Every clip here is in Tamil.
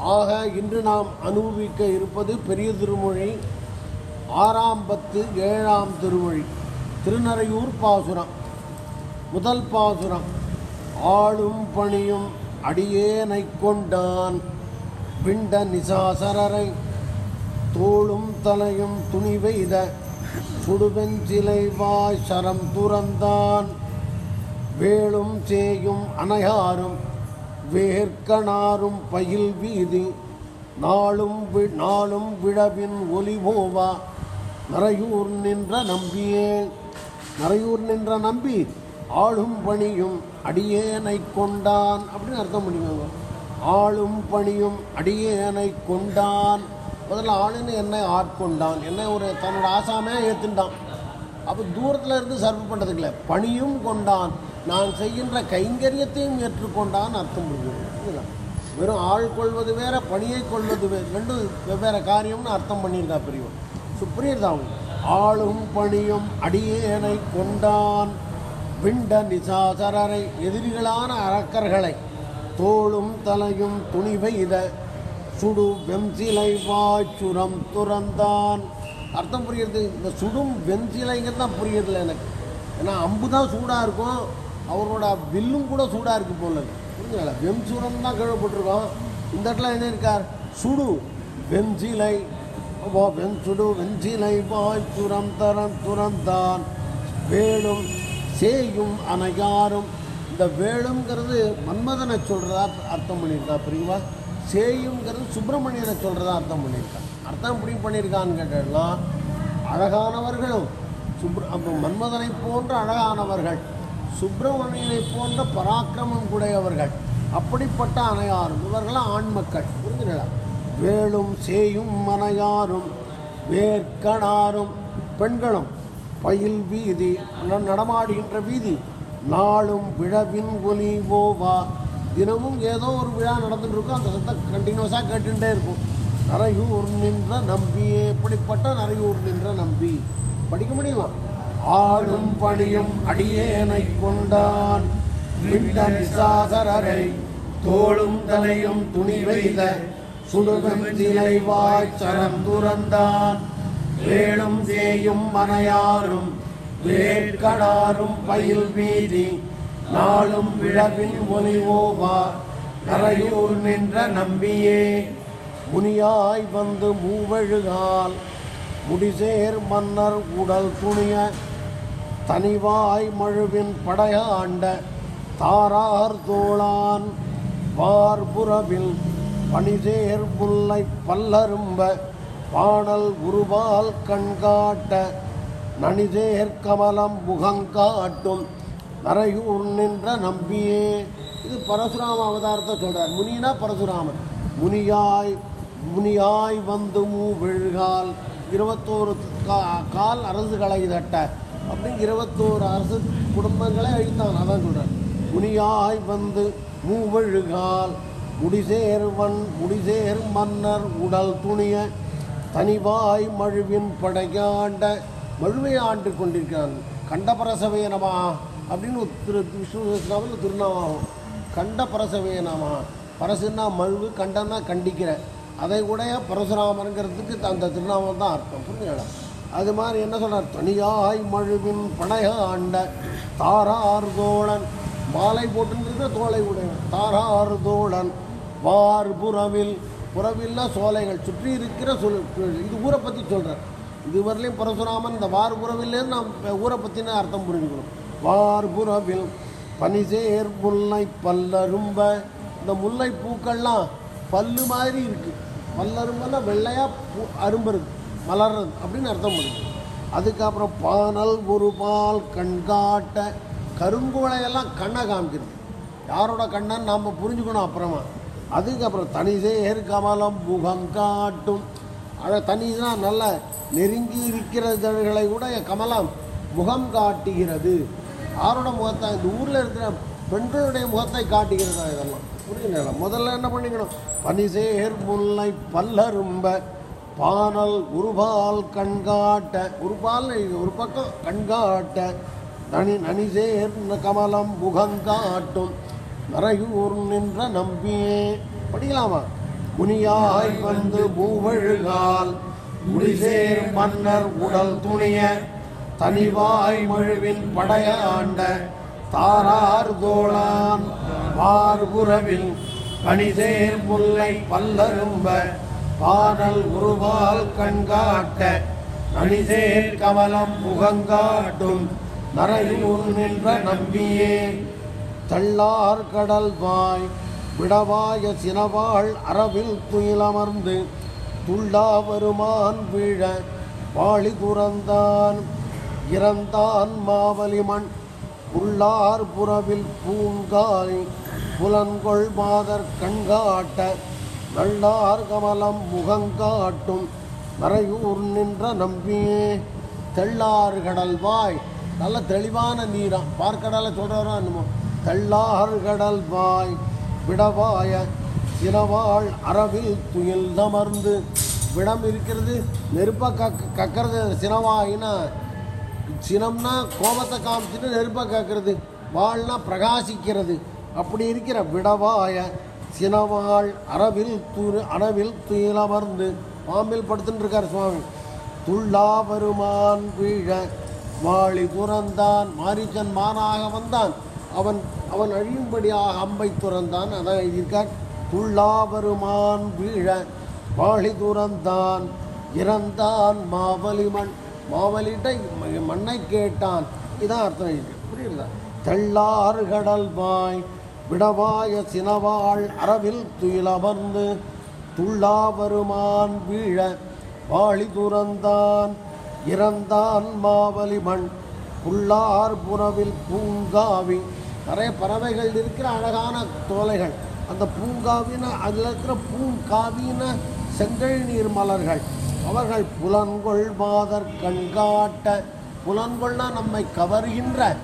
ஆக இன்று நாம் அனுபவிக்க இருப்பது பெரிய திருமொழி ஆறாம் பத்து ஏழாம் திருமொழி. திருநறையூர் பாசுரம் முதல் பாசுரம். ஆளும் பணியும் அடியேனைக் கொண்டான் பிண்ட நிசாசரரை. தோளும் தலையும் துணி வெய்த சுடுவெஞ்சிலை வாய் சரம் துறந்தான். வேளும் சேயும் அணையாரும் வேர்க்கணாரும் பயில் வீதி நாளும் வி- நாளும் விழவின் ஒலிபோவா நரையூர் நின்ற நம்பியே நரையூர் நின்ற நம்பி ஆளும் பணியும் அடியேனை கொண்டான். அப்படின்னு அர்த்தம் பண்ணிக்கோங்க. ஆளும் பணியும் அடியேனை கொண்டான். முதல்ல ஆளுன்னு என்னை ஆட்கொண்டான் என்னை ஒரு தன்னோட ஆசாமே ஏற்றுண்டான் அப்போ தூரத்தில் இருந்து சர்வ் பண்ணுறதுக்கு பணியும் கொண்டான். நான் செய்கின்ற கைங்கரியத்தையும் ஏற்றுக்கொண்டான் அர்த்தம் புரிஞ்சுக்கணும். வெறும் ஆள் கொள்வது வேற பணியை கொள்வது வேறு ரெண்டும் வெவ்வேறு காரியம்னு அர்த்தம் பண்ணியிருக்கா பெரியவன் ஸோ புரியுதா அவங்க ஆளும் பணியும் அடியேனை கொண்டான். விண்ட நிசாசரரை எதிரிகளான அரக்கர்களை தோளும் தலையும் துணி பெய்த சுடு வெம்சிலை வாச்சுரம் துறந்தான். அர்த்தம் புரியுது? இந்த சுடும் வெம்சிலைங்கிறது தான் புரியுறதில்ல எனக்கு. ஏன்னா அம்பு தான் சூடாக இருக்கும். அவரோட வில்லும் கூட சூடாக இருக்கு போல புரிஞ்சுங்களா வெம் சூடம் தான் கேள்விப்பட்டிருக்கோம். இந்த இடத்துல என்ன இருக்கார்? சுடு. வெஞ்சிலை ஓ வெம் சுடு வெஞ்சிலை சுரம் தரம் துறந்தான். வேலும் சேயும் அனையாரும் இந்த வேலுங்கிறது மன்மதனை சொல்கிறதா அர்த்தம் பண்ணியிருக்கா புரியுமா சேயுங்கிறது சுப்பிரமணியனை சொல்கிறதா அர்த்தம் பண்ணியிருக்கான் அர்த்தம் எப்படி பண்ணியிருக்கான்னு கேட்டால் அழகானவர்களும் சுப்ர அப்போ மன்மதனை போன்ற அழகானவர்கள் சுப்பிரமணியனை போன்ற பராக்கிரமம் உடையவர்கள் அப்படிப்பட்ட அணையாரும் இவர்களாம் ஆண் மக்கள் புரிஞ்சுங்களா வேலும் சேயும் மனையாரும் வேர்க்கணாரும் பெண்களும் பயில் வீதி நடமாடுகின்ற வீதி நாளும் விழவின் ஒலி ஓவா தினமும் ஏதோ ஒரு விழா நடந்துட்டு இருக்கும் அந்த சத்தம் கண்டினியூஸாக கேட்டுகிட்டே இருக்கும். நரையூர் நின்ற நம்பி இப்படிப்பட்ட நரையூர் நின்ற நம்பி. படிக்க முடியுமா? ஆடும் பணியும் அடியேனை கொண்டான். விண்டன் சாகரரை தோளும் தலையும் துணி வைத்த சுடுவெஞ்சிலை வாய்ச்சரம் துறந்தான். வேளும் சேயும் மனையாரும் வேட்கடாரும் பயில் வீதி நாளும் விழவின் ஒலிவோவா கரையூர் நின்ற நம்பியே. முனியாய் வந்து மூவழுகால் முடிசேர் மன்னர் உடல் துணிய தனிவாய் மழுவின் படையாண்ட தாரார் தோளான் வார்புறவில் பணிசேர் புல்லை பல்லரும்ப பாடல் உருவால் கண்காட்ட நனிதேர் கமலம் முகங்காட்டும் நரையூர் நின்ற நம்பியே. இது பரசுராம அவதாரத்தை சொல்கிறார் முனினா பரசுராமன். முனியாய் முனியாய் வந்து மூ விழுகால். இருபத்தோரு கா- கால் அரசுகளை தட்ட அப்படி இருபத்தோரு அரசு குடும்பங்களை அழித்தான். அதான் சொல்கிறேன் முனியாய் வந்து மூவழுகால் முடிசேர்வன் முடிசேர் மன்னர் உடல் துணிய தனிவாய் மழுவின் படையாண்ட மழுவை ஆண்டு கொண்டிருக்கிறான். கண்டபரசவேனமா? அப்படின்னு ஒரு திரு விஷ்ணுவில் திருநாமம். கண்டபரசவேனமா? பரசுன்னா மழுவு கண்டன்னா கண்டிக்கிற. அதை கூட பரசுராமருங்கிறதுக்கு அந்த திருநாமம் தான் அர்த்தம். புரிஞ்சுக்கலாம் அது மாதிரி என்ன சொல்கிறார் தனியாய் மழுவின் படையாண்ட தாரார் தோழன். மாலை போட்டுருக்கிற தோலை உடையவன் தாரார் தோழன். வார் புறவில் புறவில்னா சோலைகள். சுற்றி இருக்கிற சொல் இது ஊரை பற்றி சொல்கிறார் இதுவரையிலையும் பரசுராமன் இந்த வார் புறவில்லேருந்து நாம் ஊரை பற்றின அர்த்தம் புரிஞ்சுக்கணும். வார் புறவில் பனிசேர் முல்லை பல்லரும்ப. இந்த முல்லை பூக்கள்லாம் பல்லு மாதிரி இருக்குது பல்லரும்பெல்லாம் வெள்ளையாக பூ அரும்பு இருக்குது மலர்றது அப்படின்னு அர்த்தம் பண்ணுது. அதுக்கப்புறம் பானல் குருபால் கண்காட்ட கருங்குவளையெல்லாம் கண்ணை காமிக்கிறது. யாரோட கண்ணன்னு நாம் புரிஞ்சுக்கணும் அப்புறமா. அதுக்கப்புறம் தனிசேர் கமலம் முகம் காட்டும். அதை தனிசா நல்ல நெருங்கி இருக்கிறவர்களை கூட கமலம் முகம் காட்டுகிறது. யாரோட முகத்தை? இந்த ஊரில் இருக்கிற பெண்களுடைய முகத்தை காட்டுகிறதா இதெல்லாம்? புரியுங்களா முதல்ல என்ன பண்ணிக்கணும்? பனிசேர் முல்லை பல்லரும்ப பானல் உருபால் கண்காட்ட உருபால் ஒரு பக்கம் கண்காட்ட நனி நனிசேர் கமலம் முகங்காட்டும் நரையூர் நின்ற நம்பியே. படிக்கலாமா? முனியாய் வந்து பூவழுகால் முடிசேர் மன்னர் உடல் துணிய தனிவாய் மழுவின் படையாண்ட தாரார் தோளான் வார்புறவில் கணிசேர் முல்லை பல்லரும்ப பாடல் உருவால் கண்காட்ட நனிசேர் கமலம் முகங்காட்டும் நரையூர் நின்ற நம்பியே. தள்ளார் கடல் வாய் விடவாய சினவாள் அரவில் துயிலமர்ந்து துள்ளா வருமான் வீழ வாளி துறந்தான் இறந்தான் மாவலிமண் உள்ளார் புறவில் பூங்காய் புலன்கொள் மாதர் கண்காட்ட நல்லார் கமலம் முகங்காட்டும் மறையூர் நின்ற நம்பியே. தெள்ளார் கடல் வாய். நல்ல தெளிவான நீரா பார்க்கடலை சொல்கிறாரா என்னமோ. தெள்ளார் கடல் வாய். விடவாய இனவாள் அரவில் துயில் அமர்ந்து விடம் இருக்கிறது நெருப்பை கக்க கக்கிறது சினவாயினா சினம்னா கோபத்தை காமிச்சிட்டு நெருப்பை கக்கிறது. வாழ்னா பிரகாசிக்கிறது. அப்படி இருக்கிற விடவாய சினவாள் அரவில் துரு அறவில் துயிலமர்ந்து பாம்பில் படுத்துட்டு இருக்கார் சுவாமி. துள்ளா பெருமான் வீழ வாளி துறந்தான் மாரிச்சன் மானாக வந்தான். அவன் அவன் அழியும்படியாக அம்பை துறந்தான் அதான் எழுதியிருக்கார். துள்ளா பெருமான் வீழ வாளி துறந்தான் இறந்தான் மாவலி மண் மாவலிட்ட மண்ணை கேட்டான். இதான் அர்த்தம் இருக்கு புரியுதா? தெள்ளார் கடல் வாய் விடவாய சினவாள் அரவில் துயிலமர்ந்து துள்ளா வருமான் வீழ வாழி துறந்தான். இறந்தான் மாவலிமண் புள்ளார் புறவில் பூங்காவி. நிறைய பறவைகள் இருக்கிற அழகான தோலைகள். அந்த பூங்காவின அதில் இருக்கிற பூங்காவின செங்கல் நீர் மலர்கள். அவர்கள் புலன்கொள் மாதர் கண்காட்ட. புலன்கொள்னா நம்மை கவர்கின்ற.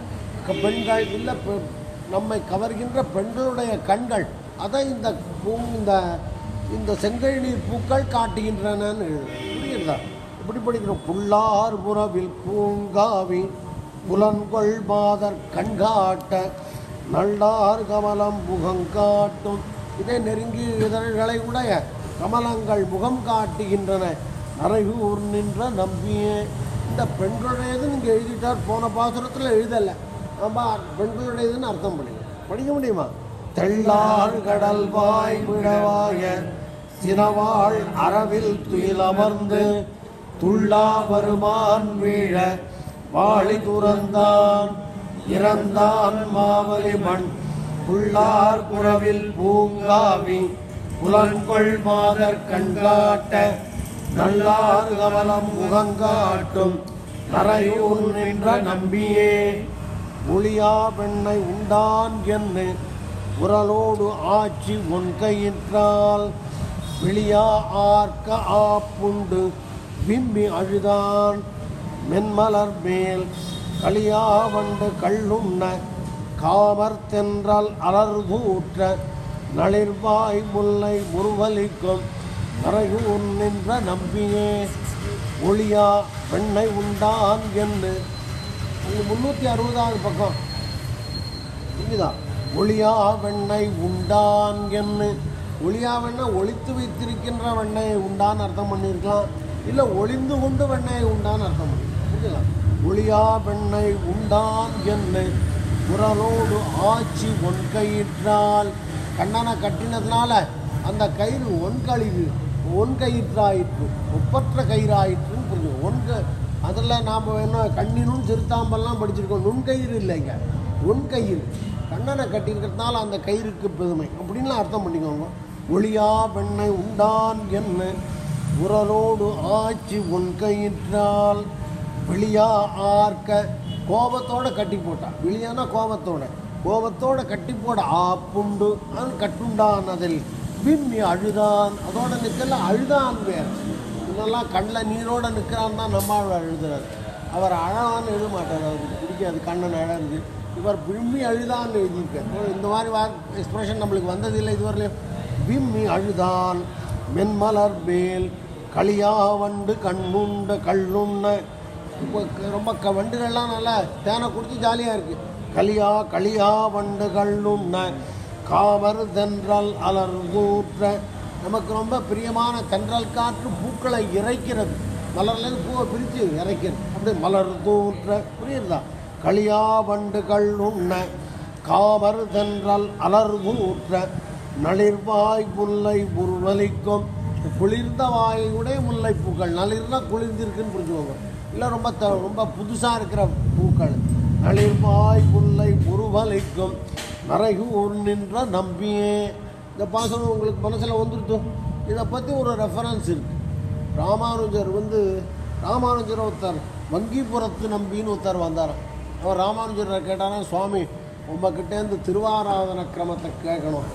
க- பெண்கள் இல்லை நம்மை கவர்கின்ற பெண்களுடைய கண்கள் அதை இந்த பூ இந்த இந்த செங்கல் நீர் பூக்கள் காட்டுகின்றனன்னு புரியுதா? இப்படி படிக்கிறோம் புல்லார் புறவில் பூங்காவி புலன்கொள் மாதர் கண்காட்ட நல்லார் கமலம் முகங்காட்டும் இதை நெருங்கி இதழ்களை உடைய கமலங்கள் முகம் காட்டுகின்றன. நரையூர் நின்ற நம்பியே. இந்த பெண்களுடையது நீங்கள் எழுதிட்டார் போன பாசுரத்தில் எழுதலை. நம்ம பெண்களுடையதுன்னு அர்த்தம் பண்ணிக்க. படிக்க முடியுமா? தெள்ளார் கடல் வாய் விழவாய சினவாள் அரவில் துயிலமர்ந்து துள்ளா வருமான் வீழ வாளி துறந்தான் இறந்தான் மாவலி மண். புள்ளார் குறவில் பூங்காவி புலன்கொள் மாதர் கண்காட்ட நல்லார் கவலம் முகங்காட்டும். நரையூர் நின்ற நம்பியே ஒளியா பெண்ணை உண்டான் என்று உரலோடு ஆட்சி உன் வெளியா ஆர்க்க ஆப்புண்டு விம்மி அழுதான் மென்மலர் மேல். களியா வண்டு கள்ளுண்ண காமர் தென்றல் அலர்தூற்ற நளிர்வாய் முல்லை முருவலிக்கும் நரையூர் நின்ற நம்பியே. ஒளியா பெண்ணை உண்டான் என்று முந்நூற்றி அறுபதாவது பக்கம். இங்குதான். ஒளியா வெண்ணை உண்டான் என்று. ஒளியா ஒழித்து ஒளித்து வைத்திருக்கின்ற வெண்ணெயை உண்டான் அர்த்தம் பண்ணியிருக்கலாம் இல்லை ஒளிந்து கொண்டு வெண்ணெயை உண்டான் அர்த்தம் பண்ணிருக்கலாம். புரியுதா ஒளியா வெண்ணை உண்டான் என்று. குரலோடு ஆட்சி ஒன் கயிற்றால் கண்ணனை கட்டினதுனால அந்த கயிறு ஒன் கழிவு ஒன் கயிற்றாயிற்று ஒப்பற்ற கயிறாயிற்றுன்னு புரியும் ஒன் க அதில் நாம் என்ன கண்ணினும் சிறுத்தாம்பல்லாம் படிச்சிருக்கோம். நுண்கயிறு இல்லைங்க. நுண்கயிறு கண்ணனை கட்டியிருக்கிறதுனால அந்த கயிறுக்கு பெருமை. அப்படின்லாம் அர்த்தம் பண்ணிக்கோங்க. ஒளியா பெண்ணை உண்டான் என்ன? உரலோடு ஆட்சி உன் கயிற்றால் வெளியா ஆர்க்க கோபத்தோட கட்டி போட்டான் வெளியானா கோபத்தோட. கோபத்தோட கட்டி போட ஆப்புண்டு அது கட்டுண்டான் அதில் விம்மி அழுதான். அதோட நிற்கல அழுதான் வேறு. இதெல்லாம் கண்ணில் நீரோடு நிற்கிறான்னு தான் நம்மாழ்வார் எழுதுறார். அவர் அழகான்னு எழுத மாட்டார் அவருக்கு பிடிக்காது. கண்ணன் அழகு இவர் விம்மி அழுதான்னு எழுதியிருக்கார். இந்த மாதிரி வா எக்ஸ்பிரஷன் நம்மளுக்கு வந்ததில்லை இதுவரையிலே விம்மி அழுதான் மென்மலர் மேல் களியா வண்டு கண்ணுண்ட கள்ளுண்ண இப்போ க- ரொம்ப க வண்டுகள்லாம் நல்லா தேனை குடித்து ஜாலியாக இருக்குது களியா களியா வண்டு கள்ளுண்ண காவர் தென்றல் அலர்தூற்ற நமக்கு ரொம்ப பிரியமான தென்றல் காற்று பூக்களை இறைக்கிறது. மலர்லேருந்து பூவை பிரித்து இறைக்கிறது. அப்படி மலர் தூற்ற புரியுதா? களியா வண்டுகள் உண்ண காமர் தென்றல் அலர் ஊற்ற நளிர்வாய் முல்லை உருவலிக்கும் குளிர்ந்த வாயுடைய முல்லைப்பூக்கள் நளிர்னா குளிர்ந்திருக்குன்னு புரிஞ்சுக்கோங்க. இல்லை ரொம்ப த ரொம்ப புதுசாக இருக்கிற பூக்கள். நளிர்வாய் முல்லை உருவலிக்கும் நரைகூர் நின்ற நம்பியே. இந்த பாசனம் உங்களுக்கு மனசில் வந்துருட்டும் இதை பற்றி ஒரு ரெஃபரன்ஸ் இருக்குது ராமானுஜர் வந்து ராமானுஜர் ஒருத்தர் வங்கிபுரத்து நம்பின்னு ஒருத்தர் வந்தார். அவர் ராமானுஜரை கேட்டாரா சுவாமி உங்ககிட்டேருந்து திருவாராதன கிரமத்தை கேட்கணும்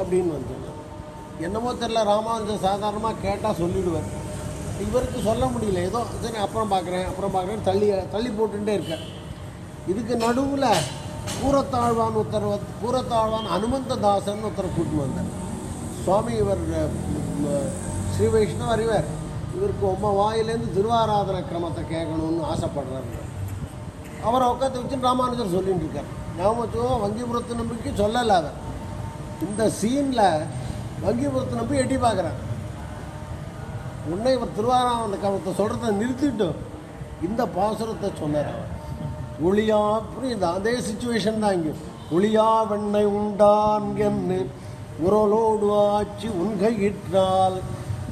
அப்படின்னு வந்து என்னமோ தெரில ராமானுஜர் சாதாரணமாக கேட்டால் சொல்லிடுவார். இவருக்கு சொல்ல முடியல. ஏதோ சரி அப்புறம் பார்க்குறேன் அப்புறம் பார்க்குறேன் தள்ளி தள்ளி போட்டுட்டே இருக்கேன் இதுக்கு நடுவில் கூரத்தாழ்வான் ஒருத்தர் வந்து- கூரத்தாழ்வான் அனுமந்ததாசன் ஒருத்தர் கூட்டின்னு வந்தார். சுவாமி இவர் ஸ்ரீ வைஷ்ணவ அறிவர். இவருக்கு உம்ம வாயிலேருந்து திருவாராதன கிரமத்தை கேட்கணும்னு ஆசைப்படுறாரு. அவரை உட்காந்து வச்சு ராமானுஜர் சொல்லிட்டு இருக்கார். ஞாபகம் வங்கிபுரத்து நம்பிக்கை சொல்லலை அவர். இந்த சீனில் வங்கிபுரத்து நம்பி எட்டி பார்க்குறார். உன்னை இவர் திருவாராதன கிரமத்தை சொல்கிறத நிறுத்திட்டு இந்த பாசுரத்தை சொன்னார் அவர். ஒளியா புரியுதா? அதே சுச்சுவேஷன் தான் இங்கே. ஒளியா வெண்ணை உண்டான் என்று உரலோடு ஆட்சி உன்கையிற்றால்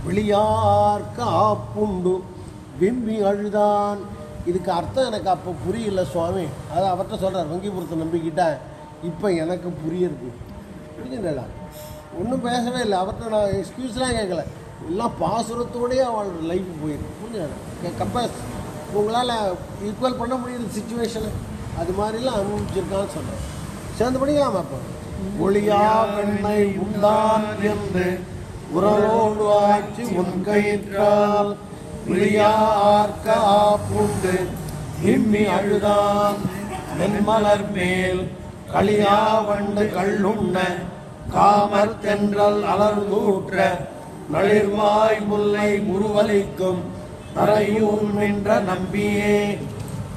விழியார்க்க ஆப்புண்டு விம்மி அழுதான். இதுக்கு அர்த்தம் எனக்கு அப்போ புரியல சுவாமி. அதை அவர்கிட்ட சொல்கிறார் வங்கிபுரத்தை நம்பிக்கிட்ட. இப்போ எனக்கு புரியுது. புரியுதுங்களா ஒன்றும் பேசவே இல்லை. அவர்கிட்ட நான் எக்ஸ்கியூஸ்லாம் கேட்கல. எல்லாம் பாசுரத்தோடயே அவள் லைஃப் போயிருக்கு. புரிஞ்சுங்களா? கம்பேர் உங்களால் ஈக்குவல் பண்ண முடியுது சுச்சுவேஷனை அது மாதிரிலாம் அனுபவிச்சிருக்கான்னு சொல்கிறேன் சேர்ந்து படிக்கலாமா அப்போ? ஒளியா வெண்ணை உண்டான் என்று உறவோடு ஆட்சி உன் கயிற்றால் விழியார்க்க ஆப்புண்டு இம்மி அழுதான் மென்மலர் மேல் களியா வண்டு கள்ளுண்ண காமர் தென்றல் அலர்ந்தூற்ற நளிர்வாய் முல்லை முருவலிக்கும் அறையூர் நின்ற நம்பியே.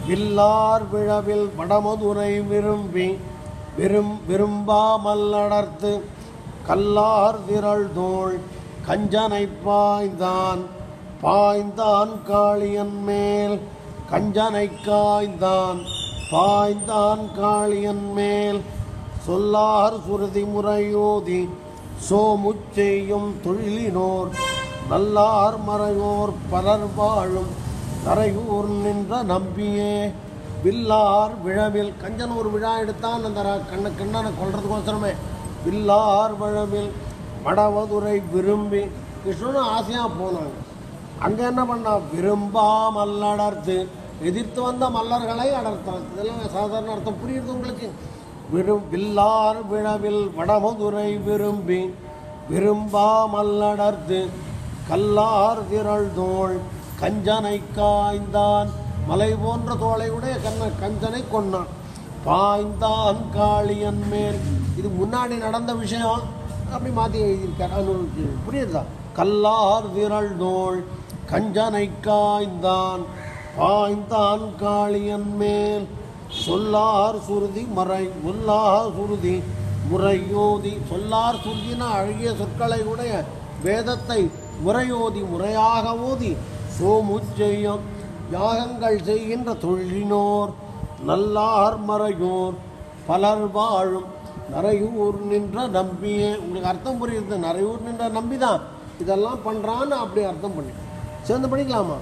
வில்லார் விழவில் வடமதுரை விரும்பி விரும் விரும்பாமல் அடர்த்து கல்லார் திரள் தோள் கஞ்சனை பாய்ந்தான். பாய்ந்தான் காளியன் மேல் கஞ்சனை காய்ந்தான். பாய்ந்தான் காளியன் மேல் சொல்லார் சுருதி முறையோதி சோமுச்செய்யும் தொழிலினோர் நல்லார் மறையோர் பலர் வாழும் தரையூர் நின்ற நம்பியே. வில்லார் விழவில் கஞ்சனூர் விழா எடுத்தான் அந்த கண்ணு கண்ண கண்ணனை கொள்றதுக்கோசரமே வில்லார் விழவில் வடவதுரை விரும்பி கிருஷ்ணனும் ஆசையாக போனாங்க. அங்கே என்ன பண்ணா? விரும்பாமல் அடர்த்து எதிர்த்து வந்த மல்லர்களை அடர்த்தான். இதெல்லாம் சாதாரண அர்த்தம். புரியுது உங்களுக்கு? விரும் வில்லார் விழவில் வடமதுரை விரும்பி விரும்பாமல் அடர்த்து கல்லார் விரல் தோள் கஞ்சனை காய்ந்தான். மலை போன்ற தோளை உடைய கண்ண கஞ்சனை கொன்னான். பாய்ந்தான் காளியன் மேல். இது முன்னாடி நடந்த விஷயம். அப்படி மாற்றி எழுதியிருக்கார். அனுபவிச்சு புரியுதா? கல்லார் விரல் தோள் கஞ்சனை காய்ந்தான். பாய்ந்தான் காளியன் மேல். சொல்லார் சுருதி மறை முல்லார் சுருதி முறையோதி. சொல்லார் சுருதினா அழகிய சொற்களை உடைய வேதத்தை முறையோதி முறையாக ஓதி சோமுச்செய்யம் யாகங்கள் செய்கின்ற தொழிலினோர் நல்லார் மறையோர் பலர் வாழும் நரையூர் நின்ற நம்பியே. உங்களுக்கு அர்த்தம் புரியுது நரையூர் நின்ற நம்பி தான் இதெல்லாம் பண்ணுறான்னு அப்படி அர்த்தம் பண்ணி. சேர்ந்து படிக்கலாமா?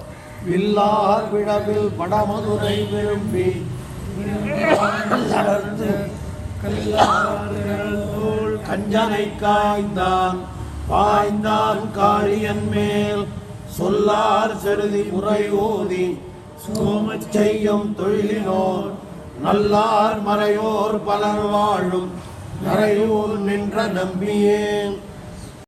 வில்லார் விடவில் வடமதுரை விரும்பி கஞ்சனை காய்ந்தான். பாய்ந்தான் காளியன் மேல் சொல்லார் செருதி முறையோதி சோமச் செய்யும் தொழிலினோர் நல்லார் மறையோர் பலர் வாழும் நிறையோர் நின்ற நம்பியேன்.